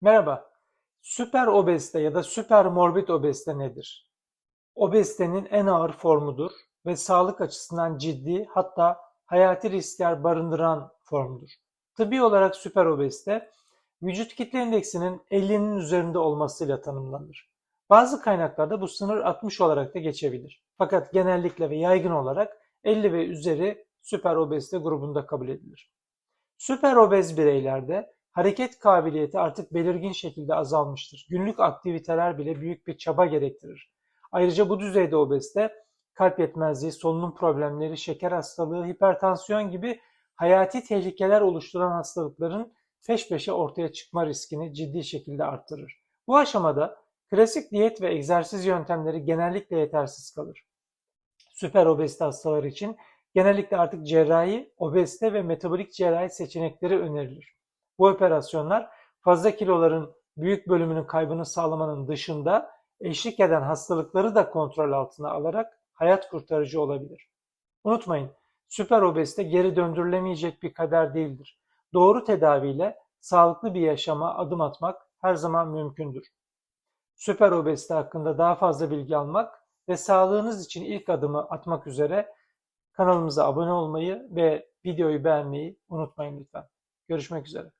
Merhaba. Süper obezite ya da süper morbid obezite nedir? Obezitenin en ağır formudur ve sağlık açısından ciddi hatta hayati riskler barındıran formudur. Tıbbi olarak süper obezite vücut kitle indeksinin 50'nin üzerinde olmasıyla tanımlanır. Bazı kaynaklarda bu sınır 60 olarak da geçebilir. Fakat genellikle ve yaygın olarak 50 ve üzeri süper obezite grubunda kabul edilir. Süper obez bireylerde hareket kabiliyeti artık belirgin şekilde azalmıştır. Günlük aktiviteler bile büyük bir çaba gerektirir. Ayrıca bu düzeyde obezite kalp yetmezliği, solunum problemleri, şeker hastalığı, hipertansiyon gibi hayati tehlikeler oluşturan hastalıkların peş peşe ortaya çıkma riskini ciddi şekilde arttırır. Bu aşamada klasik diyet ve egzersiz yöntemleri genellikle yetersiz kalır. Süper obezite hastaları için genellikle artık cerrahi, obezite ve metabolik cerrahi seçenekleri önerilir. Bu operasyonlar fazla kiloların büyük bölümünün kaybını sağlamanın dışında eşlik eden hastalıkları da kontrol altına alarak hayat kurtarıcı olabilir. Unutmayın, süper obezite geri döndürülemeyecek bir kader değildir. Doğru tedaviyle sağlıklı bir yaşama adım atmak her zaman mümkündür. Süper obezite hakkında daha fazla bilgi almak ve sağlığınız için ilk adımı atmak üzere kanalımıza abone olmayı ve videoyu beğenmeyi unutmayın lütfen. Görüşmek üzere.